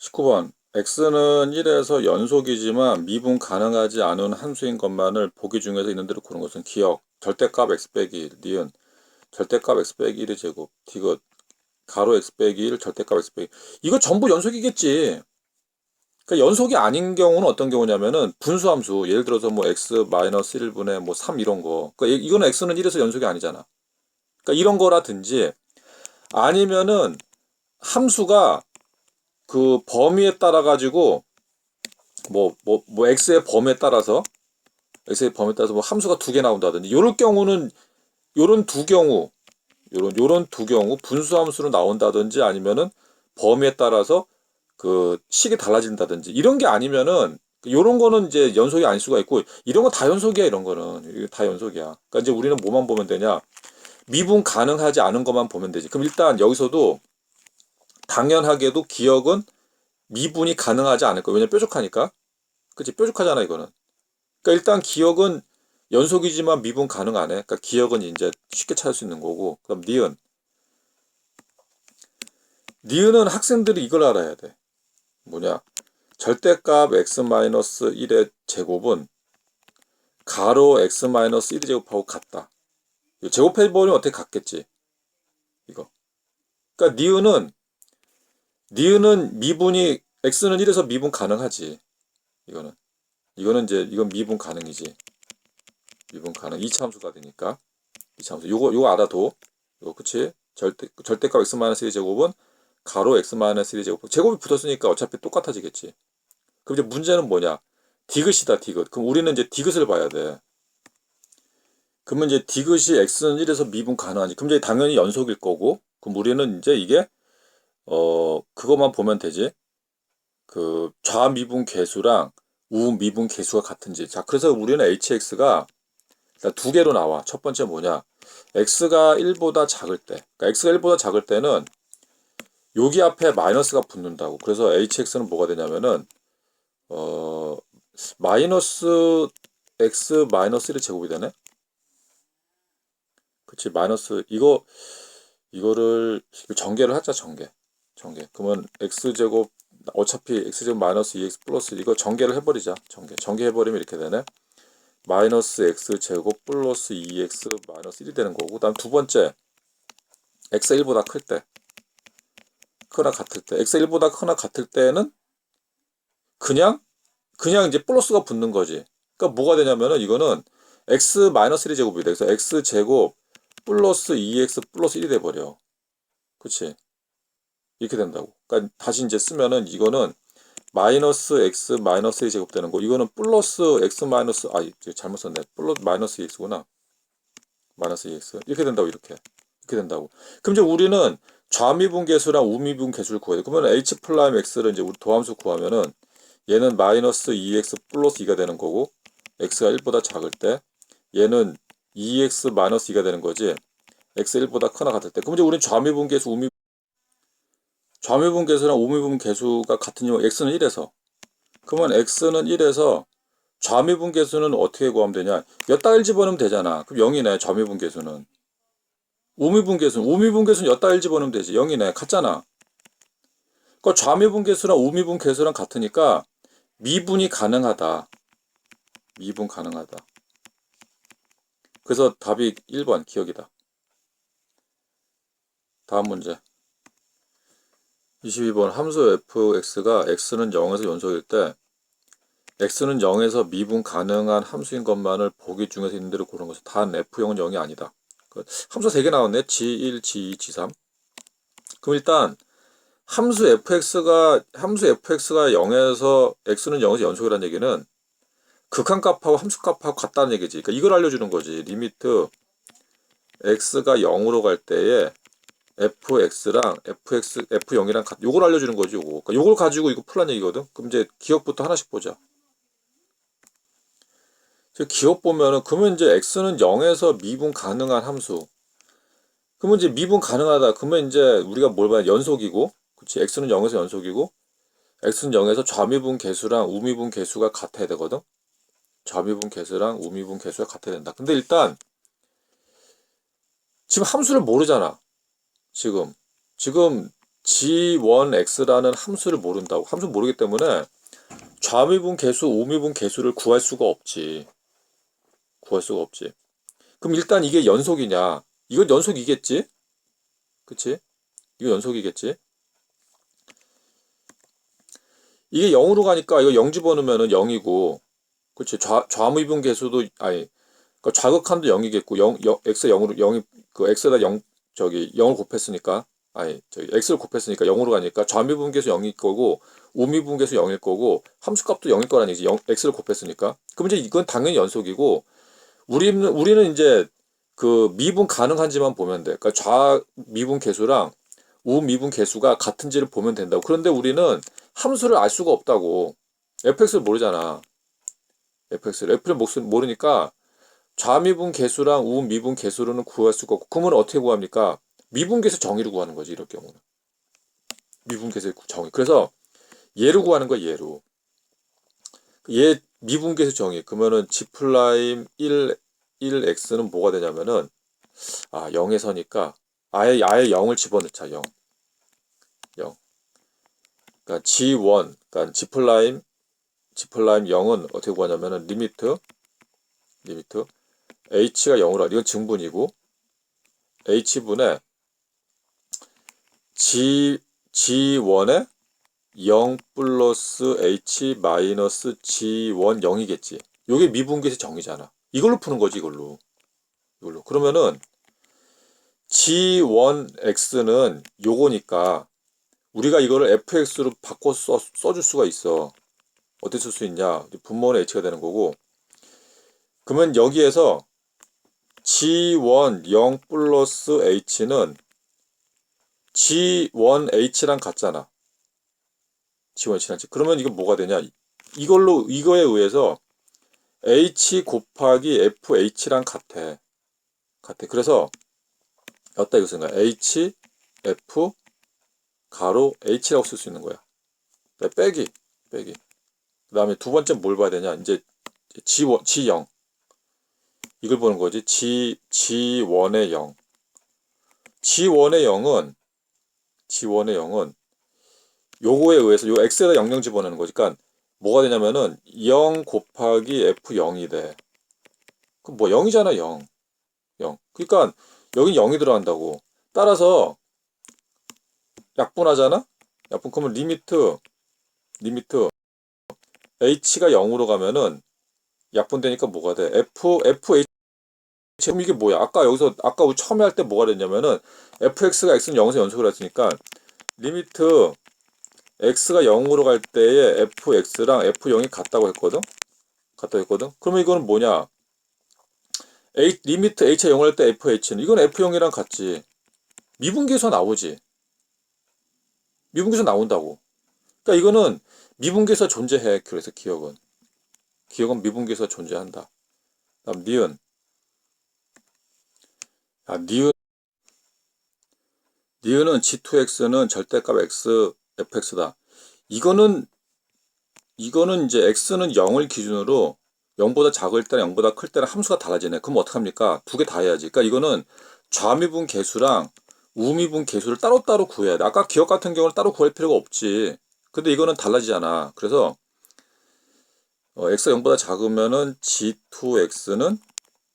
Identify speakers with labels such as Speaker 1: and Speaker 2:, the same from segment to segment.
Speaker 1: 19번. X는 1에서 연속이지만 미분 가능하지 않은 함수인 것만을 보기 중에서 있는 대로 고른 것은 기억 절대값 x 빼기 1 니은. 절대값 x 빼기 1의 제곱 디귿. 가로 x 빼기 1 절대값 x 빼기. 이거 전부 연속이겠지. 그러니까 연속이 아닌 경우는 어떤 경우냐면은 분수함수 예를 들어서 뭐 x 마이너스 1분의 뭐 3 이런 거. 그러니까 이거는 x는 1에서 연속이 아니잖아. 그러니까 이런 거라든지 아니면은 함수가 그 범위에 따라 가지고 뭐뭐 뭐 x의 범위에 따라서 x의 범위에 따라서 뭐 함수가 두 개 나온다든지 이럴 경우는 요런 두 경우 요런 요런 두 경우 분수 함수로 나온다든지 아니면은 범위에 따라서 그 식이 달라진다든지 이런 게 아니면은 요런 거는 이제 연속이 아닐 수가 있고 이런 거 다 연속이야 이런 거는. 다 연속이야. 그러니까 이제 우리는 뭐만 보면 되냐? 미분 가능하지 않은 것만 보면 되지. 그럼 일단 여기서도 당연하게도 기억은 미분이 가능하지 않을 거예요. 왜냐면 뾰족하니까. 그치? 뾰족하잖아, 이거는. 그러니까 일단 기억은 연속이지만 미분 가능 안 해. 그러니까 기억은 이제 쉽게 찾을 수 있는 거고. 그럼 니은. 니은은 학생들이 이걸 알아야 돼. 뭐냐? 절대값 x-1의 제곱은 가로 x-1의 제곱하고 같다. 제곱해버리면 어떻게 같겠지? 이거. 그러니까 니은은 니은은 미분이 x는 1에서 미분 가능하지. 이거는 이거는 이제 이건 미분 가능이지. 미분 가능 2차 함수가 되니까 2차 함수. 요거 요거 알아도 요거 그치? 절대 절대값 x-1 제곱은 가로 x-1 제곱. 제곱이 붙었으니까 어차피 똑같아지겠지. 그럼 이제 문제는 뭐냐? 디귿이다 디귿. 그럼 우리는 이제 디귿을 봐야 돼. 그러면 이제 디귿이 x는 1에서 미분 가능하지. 그럼 이제 당연히 연속일 거고. 그럼 우리는 이제 이게 어, 그것만 보면 되지. 그 좌미분 계수랑 우미분 계수가 같은지. 자, 그래서 우리는 hx가 두 개로 나와. 첫 번째 뭐냐? x가 1보다 작을 때. 그러니까 x가 1보다 작을 때는 여기 앞에 마이너스가 붙는다고. 그래서 hx는 뭐가 되냐면은 어 마이너스 x 마이너스 1의 제곱이 되네. 그치 마이너스 이거 이거를 전개를 하자 전개. 전개. 그러면 x제곱 어차피 x제곱 마이너스 2x 플러스 이거 전개를 해버리자. 전개. 전개해버리면 이렇게 되네. 마이너스 x제곱 플러스 2x 마이너스 1이 되는 거고 그 다음 두 번째 x 1보다 클 때 크나 같을 때 x 1보다 크나 같을 때는 그냥 그냥 이제 플러스가 붙는 거지. 그러니까 뭐가 되냐면은 이거는 x 마이너스 1의 제곱이 돼. 그래서 x 제곱 플러스 2x 플러스 1이 돼 버려. 그치? 이렇게 된다고. 그러니까 다시 이제 쓰면은 이거는 마이너스 x 마이너스 1 제곱되는 거. 이거는 플러스 x 마이너스 아 잘못 썼네. 플러스 마이너스 2x구나. 마이너스 2x 이렇게 된다고 이렇게 이렇게 된다고. 그럼 이제 우리는 좌미분 계수랑 우미분 계수를 구해야 돼. 그러면 h 플라임 x를 이제 우리 도함수 구하면은 얘는 마이너스 2x 플러스 2가 되는 거고 x가 1보다 작을 때 얘는 2x 마이너스 2가 되는 거지. x 1보다 크나 같을 때. 그럼 이제 우리는 좌미분 계수 우미 좌미분 계수랑 우미분 계수가 같은 경우 x는 1에서 그러면 x는 1에서 좌미분 계수는 어떻게 구하면 되냐? 엿다 1 집어넣으면 되잖아. 그럼 0이네 좌미분 계수는. 우미분 계수는 우미분 계수는 엿다 1 집어넣으면 되지? 0이네 같잖아. 그러니까 좌미분 계수랑 우미분 계수랑 같으니까 미분이 가능하다. 미분 가능하다. 그래서 답이 1번 기억이다. 다음 문제 22번 함수 fx가 x는 0에서 연속일 때 x는 0에서 미분 가능한 함수인 것만을 보기 중에서 있는 대로 고른 것은 단 f0은 0이 아니다. 그 함수가 3개 나왔네. g1, g2, g3. 그럼 일단 함수 fx가 함수 fx가 0에서 x는 0에서 연속이라는 얘기는 극한값하고 함수값하고 같다는 얘기지. 그러니까 이걸 알려주는 거지. 리미트 x가 0으로 갈 때에 fx랑 fx f0이랑 같 요걸 알려주는 거지 요거. 그러니까 요걸 가지고 이거 풀란 얘기거든? 그럼 이제 기억부터 하나씩 보자. 기억 보면은 그러면 이제 x는 0에서 미분 가능한 함수. 그러면 이제 미분 가능하다. 그러면 이제 우리가 뭘 봐야 연속이고 그치? X는 0에서 연속이고 x는 0에서 좌미분 계수랑 우미분 계수가 같아야 되거든? 좌미분 계수랑 우미분 계수가 같아야 된다. 근데 일단 지금 함수를 모르잖아 지금 지금 g1x라는 함수를 모른다고. 함수 모르기 때문에 좌미분 계수, 우미분 계수를 구할 수가 없지. 구할 수가 없지. 그럼 일단 이게 연속이냐? 이건 연속이겠지? 그치? 이거 연속이겠지? 이게 0으로 가니까 이거 0 집어넣으면은 0이고, 그치? 좌, 좌미분 계수도, 아니, 그러니까 좌극한도 0이겠고, 0, 0, x 0으로, 0이, 그 x에다 0, 저기, 0을 곱했으니까, 아니, 저기, x를 곱했으니까 0으로 가니까 좌미분 계수 0일 거고, 우미분 계수 0일 거고, 함수값도 0일 거라는 얘기지. 0, x를 곱했으니까. 그럼 이제 이건 당연히 연속이고, 우리는, 우리는 이제 그 미분 가능한지만 보면 돼. 그러니까 좌 미분 계수랑 우 미분 계수가 같은지를 보면 된다고. 그런데 우리는 함수를 알 수가 없다고. fx를 모르잖아. fx를. f를 모르니까 좌미분 계수랑 우 미분 계수로는 구할 수가 없고. 그러면 어떻게 구합니까? 미분 계수 정의를 구하는 거지, 이럴 경우는. 미분 계수 정의. 그래서 얘를 구하는 거야, 얘로. 얘 미분 계수 정의. 그러면은 g 플라임 1 1x는 뭐가 되냐면은 아 0에서니까 아예 아예 0을 집어넣자 0 0 그러니까 g1 그러니까 g 플라임 g 플라임 0은 어떻게 구하냐면은 리미트 리미트 h가 0으로 이건 증분이고 h분의 g g1에 0 플러스 h 마이너스 g1 0이겠지. 요게 미분계수 정의잖아. 이걸로 푸는 거지 이걸로. 이걸로. 그러면은 g1x는 요거니까 우리가 이거를 fx로 바꿔 써, 써줄 수가 있어. 어떻게 쓸 수 있냐? 분모는 h가 되는 거고. 그러면 여기에서 g1 0 플러스 h는 g1h랑 같잖아 g1h랑 그러면 이거 뭐가 되냐 이걸로 이거에 의해서 h 곱하기 fh랑 같아. 같아. 그래서 어따 이거 쓰는 거야. h f 가로 h라고 쓸 수 있는 거야. 네, 빼기 빼기. 그 다음에 두 번째 뭘 봐야 되냐? 이제 g1 g0 이걸 보는 거지. g g1의 0 g1의 0은 g1의 0은 요거에 의해서 요 x에다 00 집어넣는 거지. 그러니까 뭐가 되냐면은 0 곱하기 F0이 돼. 그럼 뭐 0이잖아 0. 0. 그러니까 여기 0이 들어간다고. 따라서 약분하잖아? 약분 그러면 리미트 리미트 h가 0으로 가면은 약분되니까 뭐가 돼? f fh 그럼 이게 뭐야? 아까 여기서 아까 우리 처음에 할 때 뭐가 됐냐면은 fx가 x는 0에서 연속을 했으니까 리미트 x가 0으로 갈 때에 fx랑 f0이 같다고 했거든? 같다고 했거든? 그러면 이거는 뭐냐? h, 리미트 h가 0을 할 때 fh는 이건 f0이랑 같지. 미분계수 나오지. 미분계수 나온다고. 그러니까 이거는 미분계수 존재해. 그래서 기억은. 기억은 미분계수 존재한다. 다음 니은. 아, 니은. 니은은 g2x는 절대값 x fx다. 이거는 이거는 이제 x는 0을 기준으로 0보다 작을 때랑 0보다 클 때랑 함수가 달라지네. 그럼 어떡합니까? 두 개 다 해야지. 그러니까 이거는 좌미분 계수랑 우미분 계수를 따로따로 구해야 돼. 아까 기억 같은 경우는 따로 구할 필요가 없지. 근데 이거는 달라지잖아. 그래서 어, x가 0보다 작으면은 g2x는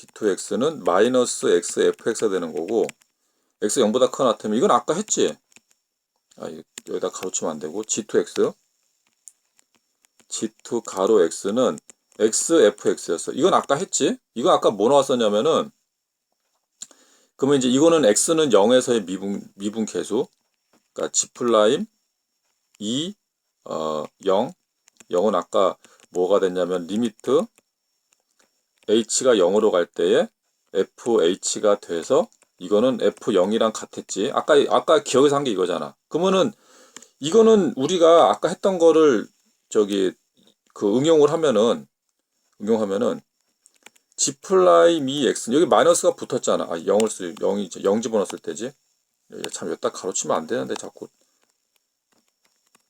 Speaker 1: g2x는 마이너스 xfx가 되는 거고 x 0보다 크거나 같으면 이건 아까 했지. 아, 여기다 가로치면 안 되고 g2x g2 가로 x는 xfx였어. 이건 아까 했지? 이건 아까 뭐 나왔었냐면은 그러면 이제 이거는 x는 0에서의 미분 미분 계수. 그러니까 g 플라임 2 어, 0 0은 아까 뭐가 됐냐면 리미트 h가 0으로 갈 때에 fh가 돼서 이거는 f0이랑 같았지. 아까 아까 기억에서 한 게 이거잖아. 그러면은 이거는 우리가 아까 했던 거를 저기 그 응용을 하면은 응용하면은 g 플라임 2x 여기 마이너스가 붙었잖아. 아 0을 쓰 0이 0 집어넣었을 때지. 참 여기다 가로치면 안 되는데 자꾸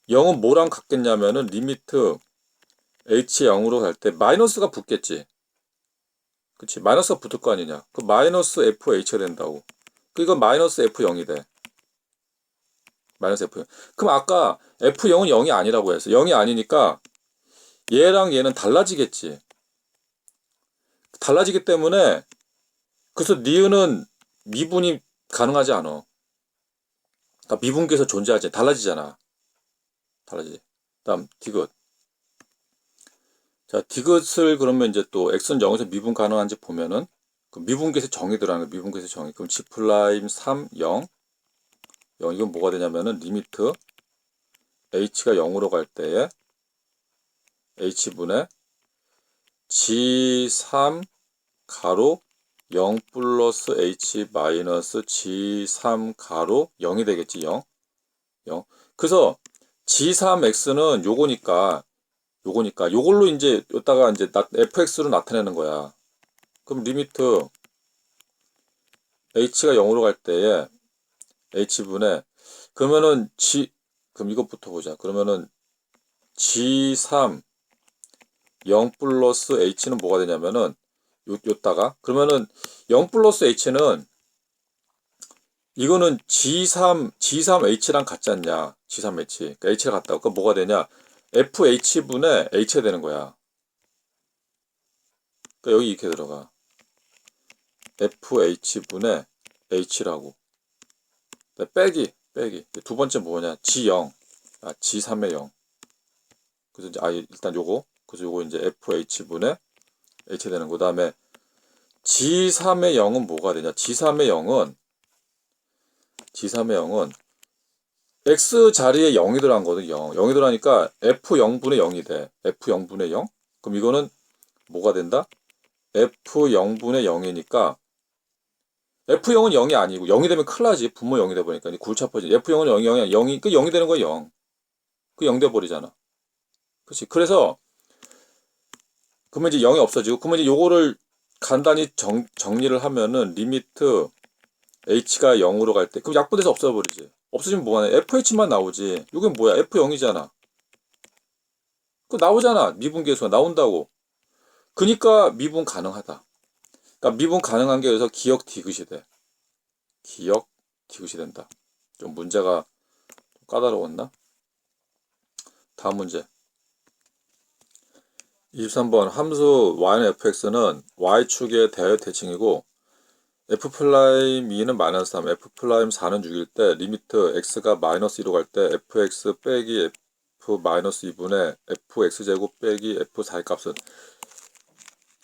Speaker 1: 0은 뭐랑 같겠냐면은 리미트 h 0으로 갈 때 마이너스가 붙겠지. 그치 마이너스가 붙을 거 아니냐. 그 마이너스 fh가 된다고. 그 이건 마이너스 f0이 돼. 마이너스 F0. 그럼 아까 F0은 0이 아니라고 했어. 0이 아니니까 얘랑 얘는 달라지겠지. 달라지기 때문에 그래서 니은은 미분이 가능하지 않아. 그러니까 미분계에서 존재하지 달라지잖아. 달라지지. 다음 디귿. 자 디귿을 그러면 이제 또 x는 0에서 미분 가능한지 보면은 그 미분계에서 정의 들어가는 거야. 미분계에서 정의. 그럼 g 프라임 3 0 0 이건 뭐가 되냐면은 리미트 h가 0으로 갈 때에 h분의 g3 가로 0 플러스 h 마이너스 g3 가로 0이 되겠지 0 0 그래서 g3x는 요거니까 요거니까. 요걸로 이제 여기다가 이제 나- fx로 나타내는 거야. 그럼 리미트 h가 0으로 갈 때에 h분의 그러면은 g 그럼 이것부터 보자. 그러면은 g3 0 플러스 h는 뭐가 되냐면은 요, 요따가. 그러면은 0 플러스 h는 이거는 g3 g3h랑 같지 않냐? G3h 그러니까 h가 같다고. 그럼 뭐가 되냐 fh분의 h가 되는 거야. 그러니까 여기 이렇게 들어가. Fh분의 h라고. 네, 빼기 빼기. 두 번째 뭐냐? G0 아 g3의 0 그래서 이제 아 일단 요거. 그래서 요거 이제 fh분의 h 되는 거. 다음에 g3의 0은 뭐가 되냐? G3의 0은 g3의 0은 x 자리에 0이 들어간 거든 0 0이 들어가니까 f0분의 0이 돼 f0분의 0 그럼 이거는 뭐가 된다 f0분의 0이니까 F0은 0이 아니고 0이 되면 큰일 나지. 분모 0이 돼 버리니까 굴차 퍼지. F0은 0이 0이 0이 그 0이 되는 거야 0. 그 0 돼 버리잖아. 그렇지. 그래서 그러면 이제 0이 없어지고 그러면 이제 요거를 간단히 정, 정리를 하면은 리미트 h가 0으로 갈 때 그럼 약분돼서 없어 버리지. 없어지면 뭐하냐? fh만 나오지. 이게 뭐야? f0이잖아. 그 나오잖아. 미분계수가 나온다고. 그니까 미분 가능하다. 그러니까 미분 가능한 게 여기서 기억 디귿이 돼. 기억 디귿이 된다. 좀 문제가 좀 까다로웠나? 다음 문제. 23번 함수 y는 fx는 y축의 대외 대칭이고 f'2는 마이너스 3, f'4는 6일 때 리미트 x가 마이너스 2로 갈 때 fx 빼기 f 마이너스 2분의 fx제곱 빼기 f4의 값은?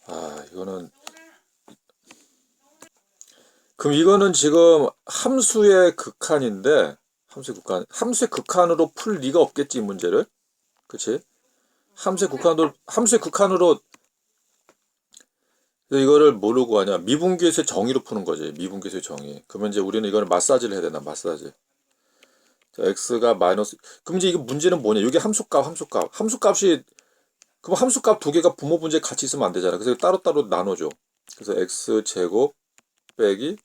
Speaker 1: 아 이거는 그럼 이거는 지금 함수의 극한인데 함수의 극한 함수의 극한으로 풀 리가 없겠지 이 문제를? 그치? 함수의 극한으로 함수의 극한으로 이거를 뭐로 구하냐? 미분계수의 정의로 푸는 거지 미분계수의 정의. 그러면 이제 우리는 이거를 마사지를 해야 되나 마사지. 자, x가 마이너스 그럼 이제 이거 문제는 뭐냐? 이게 함수값 함수값. 함수값이 그럼 함수값 두 개가 부모 분자에 같이 있으면 안 되잖아. 그래서 따로따로 나눠줘. 그래서 x제곱 빼기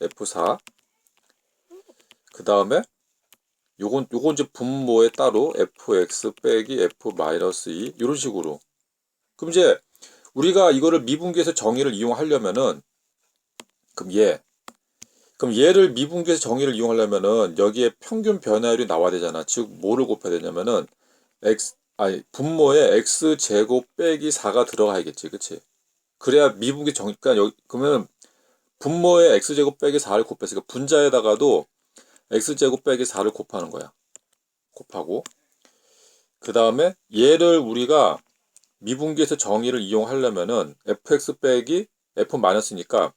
Speaker 1: F4 그 다음에 요건 요건 이제 분모에 따로 fx 빼기 f 마이너스 2 이런 식으로. 그럼 이제 우리가 이거를 미분계에서 정의를 이용하려면은 그럼 얘 그럼 얘를 미분계에서 정의를 이용하려면은 여기에 평균 변화율이 나와야 되잖아. 즉 뭐를 곱해야 되냐면은 x 아니 분모에 x 제곱 빼기 4가 들어가야겠지. 그치? 그래야 미분계 정의 그러니까 여기 그러면 분모에 x제곱 빼기 4를 곱했으니까 분자에다가도 x제곱 빼기 4를 곱하는 거야. 곱하고. 그 다음에 얘를 우리가 미분계에서 정의를 이용하려면은 fx 빼기 f 마이너스니까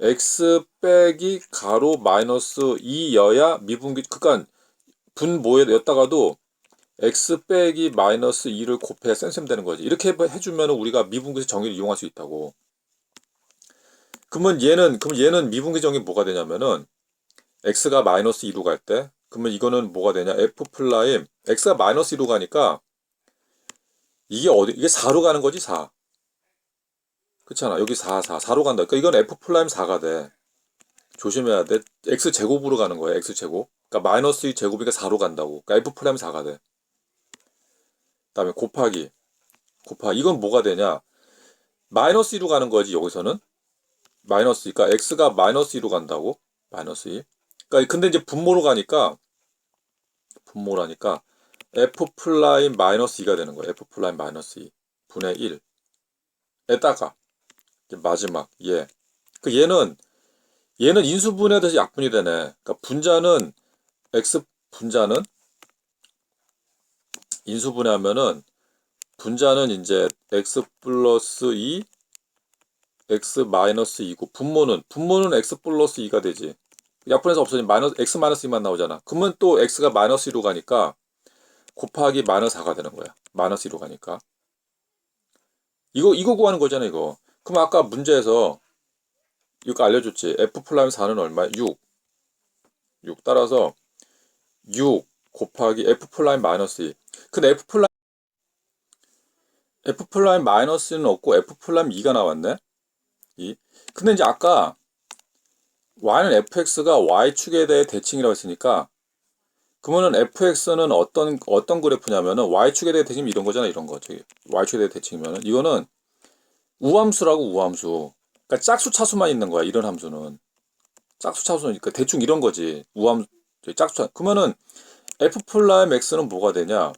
Speaker 1: x 빼기 가로 마이너스 2여야 미분계 그러니까 분모에였다가도 x 빼기 마이너스 2를 곱해야 쌤쌤 되는 거지. 이렇게 해주면 우리가 미분계에서 정의를 이용할 수 있다고. 그러면 얘는 그럼 얘는 미분계 정의 뭐가 되냐면은 x가 마이너스 2로 갈 때 그러면 이거는 뭐가 되냐 f 플라임 x가 마이너스 2로 가니까 이게 어디 이게 4로 가는 거지 4 그렇잖아. 여기 4 4 4로 간다. 그러니까 이건 f 플라임 4가 돼. 조심해야 돼. X 제곱으로 가는 거야 x 제곱. 그러니까 마이너스 2 제곱이니까 4로 간다고. 그러니까 f 플라임 4가 돼. 그다음에 곱하기. 곱하기 이건 뭐가 되냐? 마이너스 2로 가는 거지 여기서는. 마이너스 그러니까 x가 마이너스 2로 간다고? 마이너스 2 그러니까 근데 이제 분모로 가니까 분모라니까 f 플라임 마이너스 2가 되는 거예요. f 플라임 마이너스 2 분의 1에다가 마지막 얘. 그 얘는 얘는 인수분해에 대해서 약분이 되네. 그러니까 분자는 x 분자는 인수분해하면은 분자는 이제 x 플러스 2 x 마이너스 2고 분모는 분모는 x 플러스 2가 되지. 약분해서 없어지면 마이너스 x 마이너스 2만 나오잖아. 그러면 또 x가 마이너스 2로 가니까 곱하기 마이너스 4가 되는 거야. 마이너스 2로 가니까. 이거 이거 구하는 거잖아, 이거. 그럼 아까 문제에서 이거 알려줬지. f 플라임 4는 얼마야? 6. 6 따라서 6 곱하기 f 플라임 마이너스 2. 근데 f 플라임 f 플라임 마이너스는 없고 f 플라임 2가 나왔네. 2. 근데 이제 아까 y는 fx가 y축에 대해 대칭이라고 했으니까 그러면은 fx는 어떤 어떤 그래프냐면은 y축에 대해 대칭 이런 거잖아 이런 거. 저기 y축에 대해 대칭이면은 이거는 우함수라고 우함수. 그러니까 짝수 차수만 있는 거야 이런 함수는. 짝수 차수니까 대충 이런 거지. 우함 짝수 차 그러면은 f 플라임 x는 뭐가 되냐?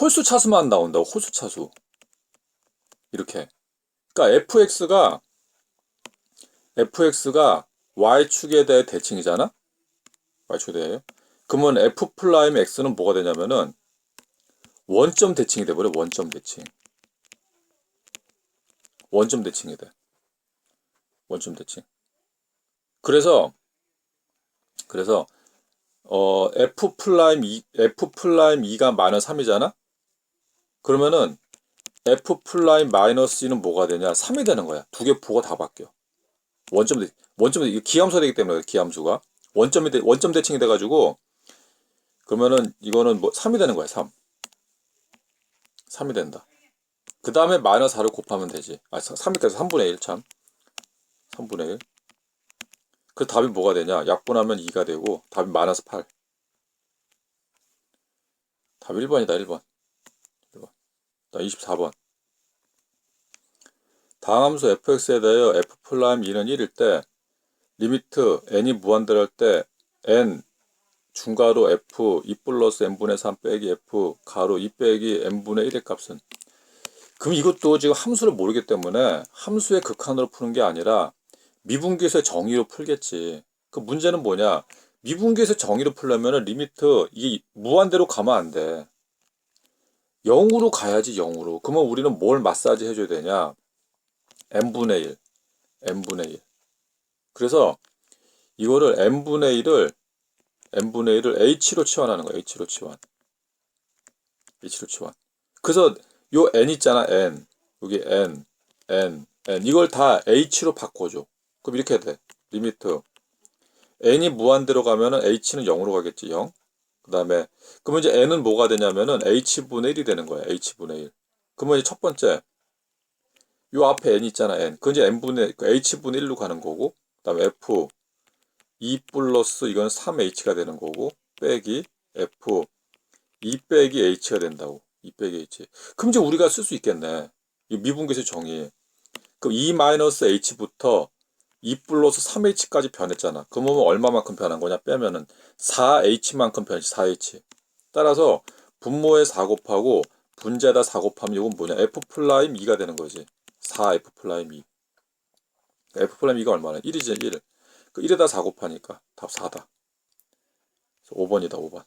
Speaker 1: 홀수 차수만 나온다고 홀수 차수. 이렇게. 그러니까 fx가 fx가 y축에 대해 대칭이잖아 y축에 대해 그러면 f 플라임 x는 뭐가 되냐면은 원점 대칭이 돼버려 원점 대칭. 원점 대칭이 돼. 원점 대칭. 그래서 그래서 어 f 플라임 2 f 플라임 2가 마이너스 3이잖아? 그러면은 f 플라임 마이너스 2는 뭐가 되냐? 3이 되는 거야. 두 개 부호가 다 바뀌어. 원점 대 원점 대 기함수가 되기 때문에 기함수가 원점이 대, 원점 대칭이 돼 가지고 그러면은 이거는 뭐 3이 되는 거야 3 3이 된다. 그 다음에 마이너스 4를 곱하면 되지. 아 3이 돼서 3분의 1 참. 3분의 1 그 답이 뭐가 되냐? 약분하면 2가 되고 답이 마이너스 8 답이 1번이다 1번. 1번. 24번. 다함수 fx에 대하여 f 플라임 2는 1일 때 리미트 n이 무한대로 할때 n 중가로 f 2 플러스 n분의 3 빼기 f 가로 2 빼기 n분의 1의 값은 그럼 이것도 지금 함수를 모르기 때문에 함수의 극한으로 푸는 게 아니라 미분계수의 정의로 풀겠지. 그 문제는 뭐냐? 미분계수의 정의로 풀려면 리미트 이게 무한대로 가면 안 돼. 0으로 가야지 0으로. 그러면 우리는 뭘 마사지 해줘야 되냐? n분의 1. n분의 1. 그래서 이거를 n분의 1을 n분의 1을 h로 치환하는 거야. h로 치환. h로 치환. 그래서 요 n 있잖아. n. 여기 n, n, n. 이걸 다 h로 바꿔줘. 그럼 이렇게 돼. 리미트. n이 무한대로 가면은 h는 0으로 가겠지. 0. 그 다음에 그러면 이제 n은 뭐가 되냐면은 h분의 1이 되는 거야. h분의 1. 그러면 이제 첫 번째 요 앞에 n 있잖아. n. 그건 이제 n분의 그 h분의 1로 가는 거고 그 다음에 f 2 플러스 이건 3h가 되는 거고 빼기 f 2 빼기 h가 된다고. 2 빼기 h. 그럼 이제 우리가 쓸 수 있겠네. 이 미분계수 정의. 그럼 2 마이너스 h부터 2 플러스 3h까지 변했잖아. 그러면 얼마만큼 변한 거냐 빼면은 4h만큼 변했지 4h. 따라서 분모에 4 곱하고 분자에다 4 곱하면 이건 뭐냐 f 플라임 2가 되는 거지. 4f 플라임 2. F 플라임 2가 얼마나? 1이지 1. 그 1에다 4 곱하니까 답 4다. 5번이다 5번.